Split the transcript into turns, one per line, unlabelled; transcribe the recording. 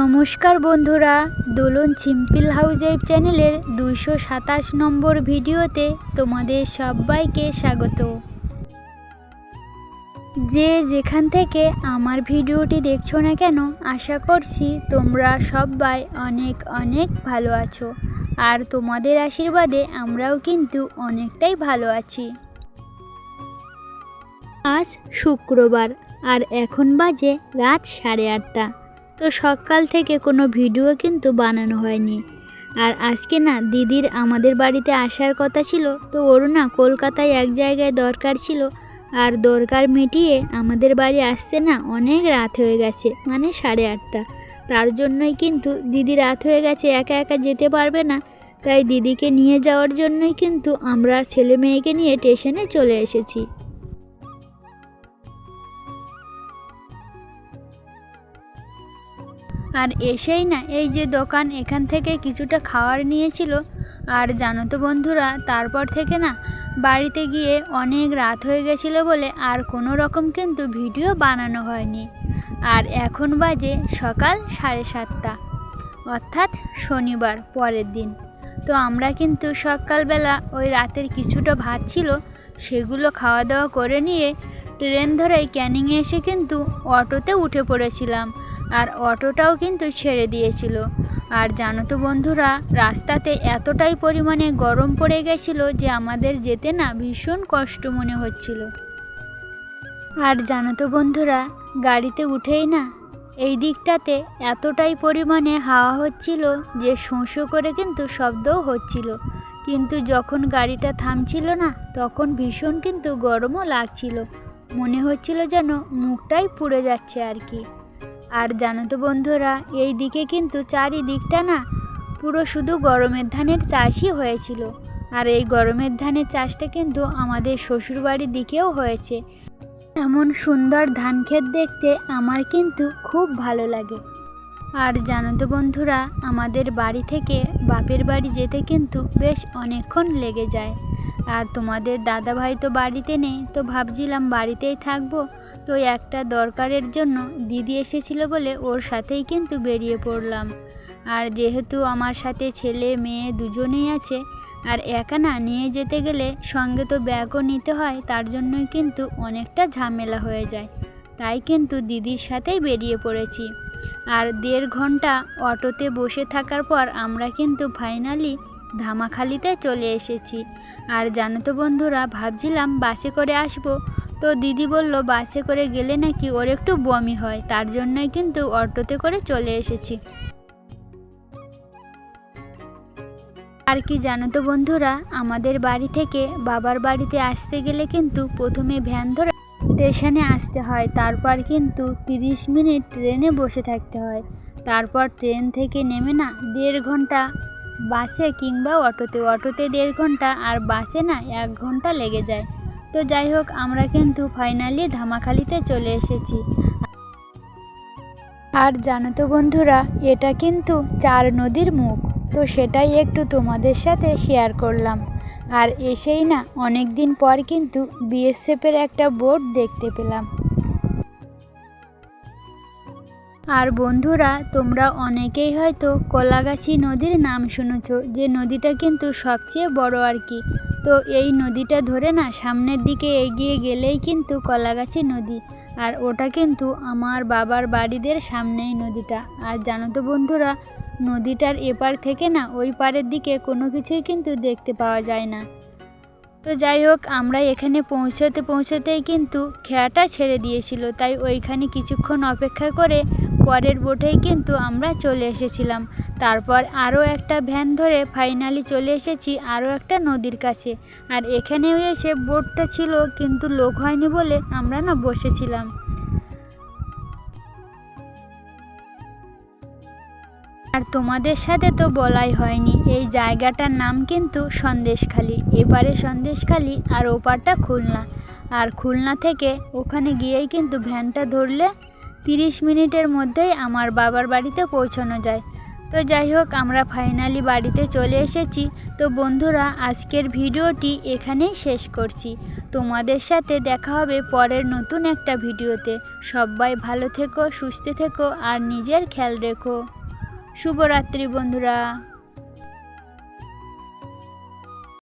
নমস্কার বন্ধুরা, দোলন চিম্পিল হাউস চ্যানেলের দুইশো সাতাশ নম্বর ভিডিওতে তোমাদের সবাইকে স্বাগত। যে যেখান থেকে আমার ভিডিওটি দেখছ না কেন, আশা করছি তোমরা সবাই অনেক অনেক ভালো আছো। আর তোমাদের আশীর্বাদে আমরাও কিন্তু অনেকটাই ভালো আছি। আজ শুক্রবার, আর এখন বাজে রাত সাড়ে আটটা। তো সকাল থেকে কোনো ভিডিও কিন্তু বানানো হয়নি। আর আজকে না দিদির আমাদের বাড়িতে আসার কথা ছিল, তো ওর না কলকাতায় এক জায়গায় দরকার ছিল। আর দরকার মিটিয়ে আমাদের বাড়ি আসতে না অনেক রাত হয়ে গেছে মানে সাড়ে আটটা। তার জন্যই কিন্তু দিদি রাত হয়ে গেছে, একা একা যেতে পারবে না। তাই দিদিকে নিয়ে যাওয়ার জন্যই কিন্তু আমরা ছেলে মেয়েকে নিয়ে স্টেশনে চলে এসেছি। আর এসেই না, এই যে দোকান এখান থেকে কিছুটা খাওয়ার নিয়েছিল। আর জানো তো বন্ধুরা, তারপর থেকে না বাড়িতে গিয়ে অনেক রাত হয়ে গেছিল বলে আর কোনো রকম কিন্তু ভিডিও বানানো হয়নি। আর এখন বাজে সকাল সাড়ে সাতটা, অর্থাৎ শনিবার পরের দিন। তো আমরা কিন্তু সকালবেলা ওই রাতের কিছুটা ভাত ছিল, সেগুলো খাওয়া দাওয়া করে নিয়ে ট্রেন ধরেই ক্যানিংয়ে এসে কিন্তু অটোতে উঠে পড়েছিলাম। আর অটোটাও কিন্তু ছেড়ে দিয়েছিল। আর জানো তো বন্ধুরা, রাস্তাতে এতটাই পরিমাণে গরম পড়ে গেছিল যে আমাদের যেতে না ভীষণ কষ্ট মনে হচ্ছিল। আর জানো তো বন্ধুরা, গাড়িতে উঠেই না এই দিকটাতে এতটাই পরিমাণে হাওয়া হচ্ছিল যে শোঁ করে কিন্তু শব্দও হচ্ছিল। কিন্তু যখন গাড়িটা থামছিল না, তখন ভীষণ কিন্তু গরমও লাগছিল। মনে হচ্ছিল যেন মুখটাই পুড়ে যাচ্ছে আর কি। আর জানো তো বন্ধুরা, এই দিকে কিন্তু চারিদিকটা না পুরো শুধু গরমের ধানের চাষই হয়েছিল। আর এই গরমের ধানের চাষটা কিন্তু আমাদের শ্বশুরবাড়ির দিকেও হয়েছে। এমন সুন্দর ধান ক্ষেত দেখতে আমার কিন্তু খুব ভালো লাগে। আর জানো তো বন্ধুরা, আমাদের বাড়ি থেকে বাপের বাড়ি যেতে কিন্তু বেশ অনেকক্ষণ লেগে যায়। আর তোমাদের দাদা ভাই তো বাড়িতে নেই, তো ভাবছিলাম বাড়িতেই থাকব। তো একটা দরকারের জন্য দিদি এসেছিল বলে ওর সাথেই কিন্তু বেরিয়ে পড়লাম। আর যেহেতু আমার সাথে ছেলে, মেয়ে দুজনেই আছে, আর একা না নিয়ে যেতে গেলে সঙ্গে তো ব্যাগও নিতে হয়, তার জন্যই কিন্তু অনেকটা ঝামেলা হয়ে যায়। তাই কিন্তু দিদির সাথেই বেরিয়ে পড়েছি। আর দেড় ঘণ্টা অটোতে বসে থাকার পর আমরা কিন্তু ফাইনালি ধামাখালিতে চলে এসেছি। আর জানো তো বন্ধুরা, ভাবছিলাম বাসে করে আসব। তো দিদি বলল, বাসে করে গেলে নাকি ওর একটু বমি হয়, তার জন্যই কিন্তু অটোতে করে চলে এসেছি। আর কি জানো তো বন্ধুরা, আমাদের বাড়ি থেকে বাবার বাড়িতে আসতে গেলে কিন্তু প্রথমে ভ্যান ধরে স্টেশনে আসতে হয়, তারপর কিন্তু তিরিশ মিনিট ট্রেনে বসে থাকতে হয়। তারপর ট্রেন থেকে নেমে না দেড় ঘণ্টা বাসে কিংবা অটোতে। অটোতে দেড় ঘণ্টা আর বাসে না এক ঘণ্টা লেগে যায়। তো যাই হোক, আমরা কিন্তু ফাইনালি ধামাখালিতে চলে এসেছি। আর জানো তো বন্ধুরা, এটা কিন্তু চার নদীর মুখ। তো সেটাই একটু তোমাদের সাথে শেয়ার করলাম। আর এসেই না অনেক দিন পর কিন্তু বিএসএফের একটা বোর্ড দেখতে পেলাম। আর বন্ধুরা, তোমরা অনেকেই হয়তো কলাগাছি নদীর নাম শুনেছ, যে নদীটা কিন্তু সবচেয়ে বড় আর কি। তো এই নদীটা ধরে না, সামনের দিকে এগিয়ে গেলেই কিন্তু কলাগাছি নদী। আর ওটা কিন্তু আমার বাবার বাড়িদের সামনেই নদীটা। আর জানো তো বন্ধুরা, নদীটার এপার থেকে না, ওই পারের দিকে কোনো কিছুই কিন্তু দেখতে পাওয়া যায় না। তো যাই হোক আমরা এখানে পৌঁছাতে পৌঁছাতেই কিন্তু খেয়াটা ছেড়ে দিয়েছিল। তাই ওইখানে কিছুক্ষণ অপেক্ষা করে পরের বোটেই কিন্তু আমরা চলে এসেছিলাম। তারপর আরও একটা ভ্যান ধরে ফাইনালি চলে এসেছি আরও একটা নদীর কাছে। আর এখানেও এসে বোটটা ছিল, কিন্তু লোক হয়নি বলে আমরা না বসেছিলাম। আর তোমাদের সাথে তো বলাই হয়নি। এই জায়গাটার নাম কিন্তু সন্দেশখালি। এপারে সন্দেশখালি আর ওপারটা খুলনা। আর খুলনা থেকে ওখানে গিয়েই কিন্তু ভ্যানটা ধরলে তিরিশ মিনিটের মধ্যেই আমার বাবার বাড়িতে পৌঁছানো যায়। তো যাই হোক, আমরা ফাইনালি বাড়িতে চলে এসেছি। তো বন্ধুরা, আজকের ভিডিওটি এখানেই শেষ করছি। তোমাদের সাথে দেখা হবে পরের নতুন একটা ভিডিওতে। সবাই ভালো থেকো, সুস্থ থেকো, আর নিজের খেয়াল রেখো। শুভরাত্রি বন্ধুরা